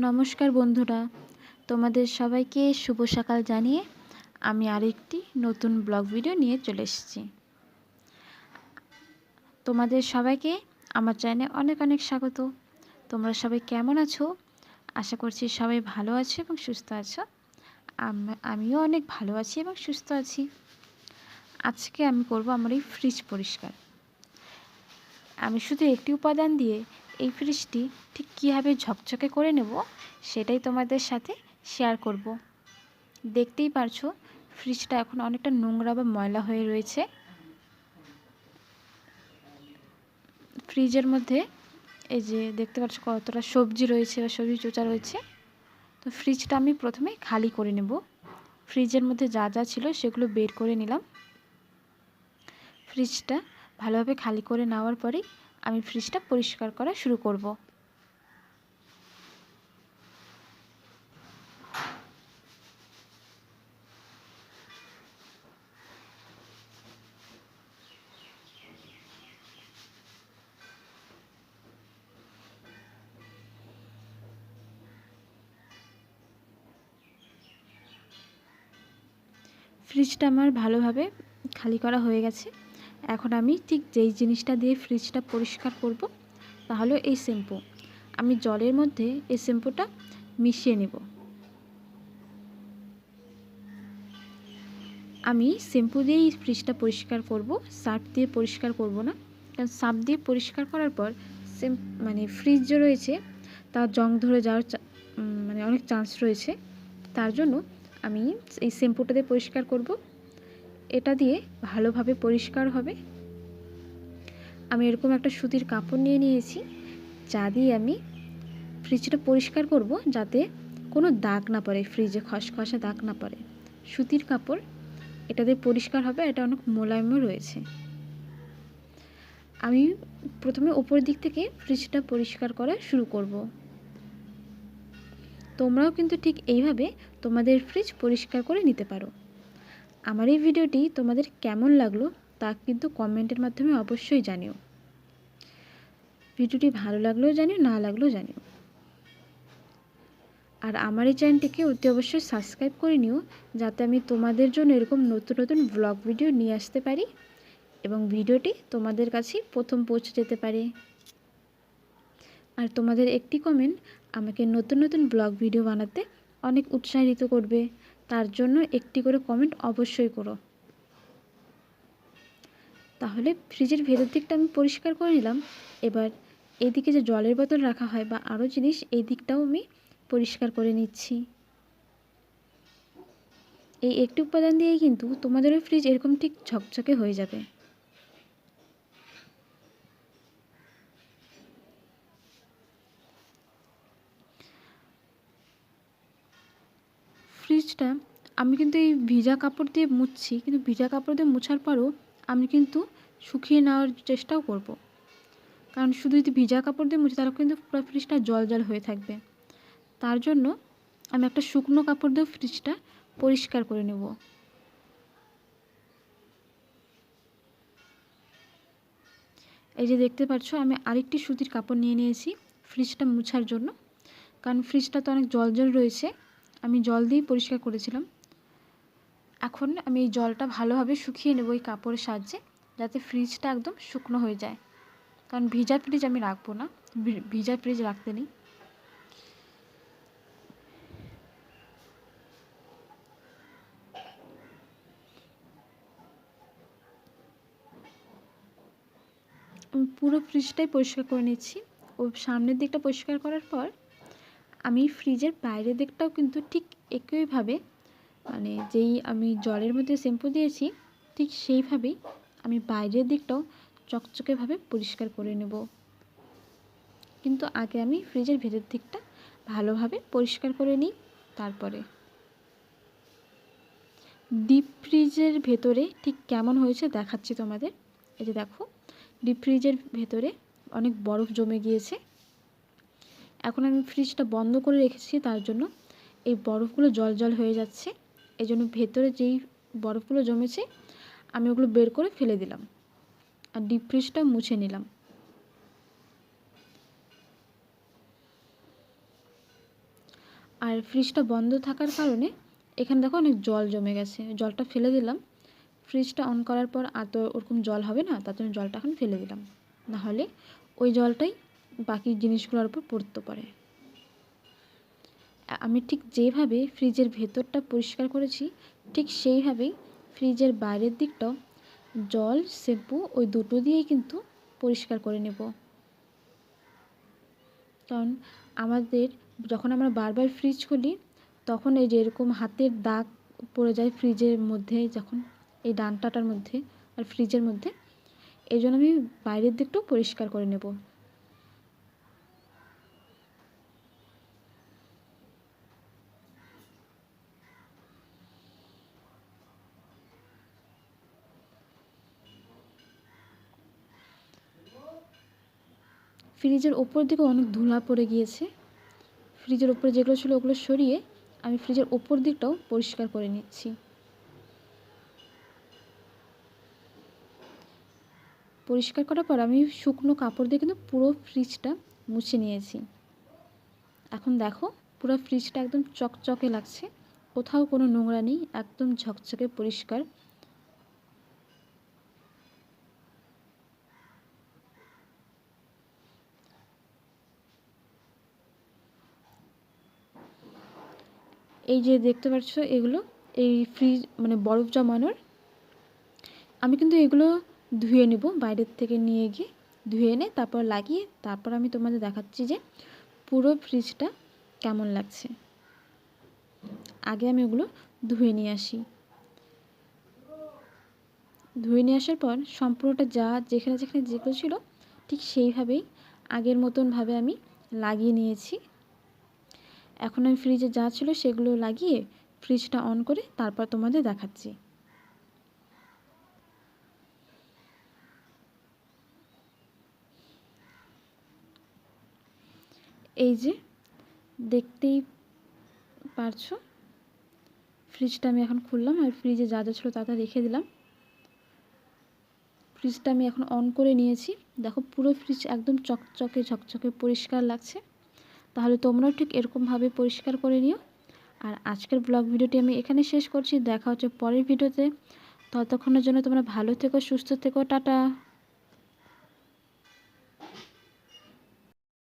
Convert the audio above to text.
নমস্কার বন্ধুরা, তোমাদের সবাইকে শুভ সকাল জানিয়ে আমি আরেকটি নতুন ব্লগ ভিডিও নিয়ে চলে এসেছি। তোমাদের সবাইকে আমার চ্যানেলে অনেক অনেক স্বাগত। তোমরা সবাই কেমন আছো? আশা করছি সবাই ভালো আছো এবং সুস্থ আছো। আমিও অনেক ভালো আছি এবং সুস্থ আছি। আজকে আমি করব আমার এই ফ্রিজ পরিষ্কার। আমি শুধু একটি উপাদান দিয়ে এই ফ্রিজটি ঠিক কীভাবে ঝকঝকে করে নেব সেটাই তোমাদের সাথে শেয়ার করব। দেখতেই পারছ, ফ্রিজটা এখন অনেকটা নোংরা বা ময়লা হয়ে রয়েছে। ফ্রিজের মধ্যে এই যে দেখতে পাচ্ছ কতটা সবজি রয়েছে বা সবজি চোচা রয়েছে। তো ফ্রিজটা আমি প্রথমে খালি করে নেব। ফ্রিজের মধ্যে যা যা ছিল সেগুলো বের করে নিলাম। ফ্রিজটা ভালোভাবে খালি করে নেওয়ার পরেই আমি ফ্রিজটা পরিষ্কার করা শুরু করব। ফ্রিজটা আমার ভালোভাবে খালি করা হয়ে গেছে। এখন আমি ঠিক যেই জিনিসটা দিয়ে ফ্রিজটা পরিষ্কার করব, তাহলে এই শ্যাম্পু আমি জলের মধ্যে এই শ্যাম্পুটা মিশিয়ে নেব। আমি শ্যাম্পু দিয়েই ফ্রিজটা পরিষ্কার করব, সার্ফ দিয়ে পরিষ্কার করব না। কারণ সার্ফ দিয়ে পরিষ্কার করার পর মানে ফ্রিজ যে রয়েছে তার জং ধরে যাওয়ার মানে অনেক চান্স রয়েছে। তার জন্য আমি এই শ্যাম্পুটা দিয়ে পরিষ্কার করব। এটা দিয়ে ভালোভাবে পরিষ্কার হবে। আমি এরকম একটা সুতির কাপড় নিয়ে নিয়েছি, যা দিয়ে আমি ফ্রিজটা পরিষ্কার করব যাতে কোনো দাগ না পড়ে, ফ্রিজে খসখসে দাগ না পড়ে। সুতির কাপড়, এটা দিয়ে পরিষ্কার হবে এটা অনেক মোলায়েমও রয়েছে। আমি প্রথমে ওপর দিক থেকে ফ্রিজটা পরিষ্কার করা শুরু করব। তোমরাও কিন্তু ঠিক এইভাবে তোমাদের ফ্রিজ পরিষ্কার করে নিতে পারো। আমার এই ভিডিওটি তোমাদের কেমন লাগল তা কিন্তু কমেন্টের মাধ্যমে অবশ্যই জানিও। ভিডিওটি ভালো লাগলেও জানিও, না লাগলেও জানিও। আর আমার এই চ্যানেলটিকে অতি অবশ্যই সাবস্ক্রাইব করে নিও, যাতে আমি তোমাদের জন্য এরকম নতুন নতুন ব্লগ ভিডিও নিয়ে আসতে পারি এবং ভিডিওটি তোমাদের কাছে প্রথম পৌঁছে যেতে পারে। আর তোমাদের একটি কমেন্ট আমাকে নতুন নতুন ব্লগ ভিডিও বানাতে অনেক উৎসাহিত করবে। তার জন্য একটি করে কমেন্ট অবশ্যই করো। তাহলে ফ্রিজের ভেতর দিকটা আমি পরিষ্কার করে নিলাম। এবার এদিকে যে জলের বোতল রাখা হয় বা আরও জিনিস, এই দিকটাও আমি পরিষ্কার করে নিচ্ছি। এই একটি উপাদান দিয়েই কিন্তু তোমাদের ওই ফ্রিজ এরকম ঠিক ঝকঝকে হয়ে যাবে। ফ্রিজটা আমি কিন্তু এই ভিজা কাপড় দিয়ে মুছছি, কিন্তু ভিজা কাপড় দিয়ে মোছার পরও আমি কিন্তু শুকিয়ে নেওয়ার চেষ্টাও করব। কারণ শুধু যদি ভিজা কাপড় দিয়ে মুছি, তাহলে কিন্তু পুরো ফ্রিজটা জল জল হয়ে থাকবে। তার জন্য আমি একটা শুকনো কাপড় দিয়ে ফ্রিজটা পরিষ্কার করে নেব। এই যে দেখতে পাচ্ছ, আমি আরেকটি সুতির কাপড় নিয়ে নিয়েছি ফ্রিজটা মুছার জন্য। কারণ ফ্রিজটা তো অনেক জল জল রয়েছে আমি জল দিয়েই পরিষ্কার করেছিলাম। এখন আমি এই জলটা ভালোভাবে শুকিয়ে নেব এই কাপড়ের সাহায্যে, যাতে ফ্রিজটা একদম শুকনো হয়ে যায়। কারণ ভিজা ফ্রিজ আমি রাখব না ভিজা ফ্রিজ রাখতে নেই। পুরো ফ্রিজটাই পরিষ্কার করে নিচ্ছি। ও সামনের দিকটা পরিষ্কার করার পর আমি ফ্রিজের বাইরের দিকটাও কিন্তু ঠিক একইভাবে মানে যেই আমি জলের মধ্যে শ্যাম্পু দিয়েছি, ঠিক সেইভাবেই আমি বাইরের দিকটাও চকচকেভাবে পরিষ্কার করে নেব। কিন্তু আগে আমি ফ্রিজের ভেতর দিকটা ভালোভাবে পরিষ্কার করে নিই, তারপরে। ডিপ ফ্রিজের ভেতরে ঠিক কেমন হয়েছে দেখাচ্ছি তোমাদের। এই যে দেখো ডিপ ফ্রিজের ভেতরে অনেক বরফ জমে গিয়েছে। এখন আমি ফ্রিজটা বন্ধ করে রেখেছি তার জন্য। এই বরফগুলো জল জল হয়ে যাচ্ছে। এই জন্য ভেতরে যেই বরফগুলো জমেছে, আমি ওগুলো বের করে ফেলে দিলাম। আর ডিপ ফ্রিজটা মুছে নিলাম। আর ফ্রিজটা বন্ধ থাকার কারণে এখানে দেখো অনেক জল জমে গেছে। জলটা ফেলে দিলাম। ফ্রিজটা অন করার পর আর তো ওরকম জল হবে না, তার জন্য জলটা এখন ফেলে দিলাম। নাহলে ওই জলটাই বাকি জিনিসগুলোর উপর পড়তে পারে। আমি ঠিক যেভাবে ফ্রিজের ভেতরটা পরিষ্কার করেছি, ঠিক সেইভাবেই ফ্রিজের বাইরের দিকটাও জল, শ্যাম্পু ওই দুটো দিয়েই কিন্তু পরিষ্কার করে নেব। কারণ আমাদের যখন আমরা বারবার ফ্রিজ খুলি, তখন এই যে এরকম হাতের দাগ পড়ে যায় ফ্রিজের মধ্যে, যখন এই ডানটাটার মধ্যে আর ফ্রিজের মধ্যে এই জন্য আমি বাইরের দিকটাও পরিষ্কার করে নেব। ফ্রিজের ওপর দিকে অনেক ধুলা পড়ে গিয়েছে। ফ্রিজের ওপরে যেগুলো ছিল ওগুলো সরিয়ে আমি ফ্রিজের ওপর দিকটাও পরিষ্কার করে নিচ্ছি। পরিষ্কার করার পর আমি শুকনো কাপড় দিয়ে কিন্তু পুরো ফ্রিজটা মুছে নিয়েছি। এখন দেখো, পুরো ফ্রিজটা একদম চকচকে লাগছে। কোথাও কোনো নোংরা নেই, একদম ঝকঝকে পরিষ্কার। এই যে দেখতে পাচ্ছ, এগুলো এই ফ্রিজ মানে বরফ জমানোর। আমি কিন্তু এগুলো ধুয়ে নেব, বাইরের থেকে নিয়ে গিয়ে ধুয়ে এনে তারপর লাগিয়ে তারপর আমি তোমাদের দেখাচ্ছি যে পুরো ফ্রিজটা কেমন লাগছে। আগে আমি ওগুলো ধুয়ে নিয়ে আসি। ধুয়ে নিয়ে আসার পর সম্পূর্ণটা যা যেখানে যেখানে যেগুলো ছিল, ঠিক সেইভাবেই আগের মতনভাবে আমি লাগিয়ে নিয়েছি। এখন আমি ফ্রিজে যা ছিল সেগুলো লাগিয়ে ফ্রিজটা অন করে তারপর তোমাদের দেখাচ্ছি। এই যে দেখতেই পারছ ফ্রিজটা আমি এখন খুললাম আর ফ্রিজে যা যা ছিল তা তা রেখে দিলাম। ফ্রিজটা আমি এখন অন করে নিয়েছি। দেখো পুরো ফ্রিজ একদম চকচকে ঝকঝকে পরিষ্কার লাগছে। তাহলে তোমরাও ঠিক এরকমভাবে পরিষ্কার করে নিও। আর আজকের ব্লগ ভিডিওটি আমি এখানে শেষ করছি। দেখা হচ্ছে পরের ভিডিওতে। ততক্ষণের জন্য তোমরা ভালো থেকো, সুস্থ থেকো, টাটা।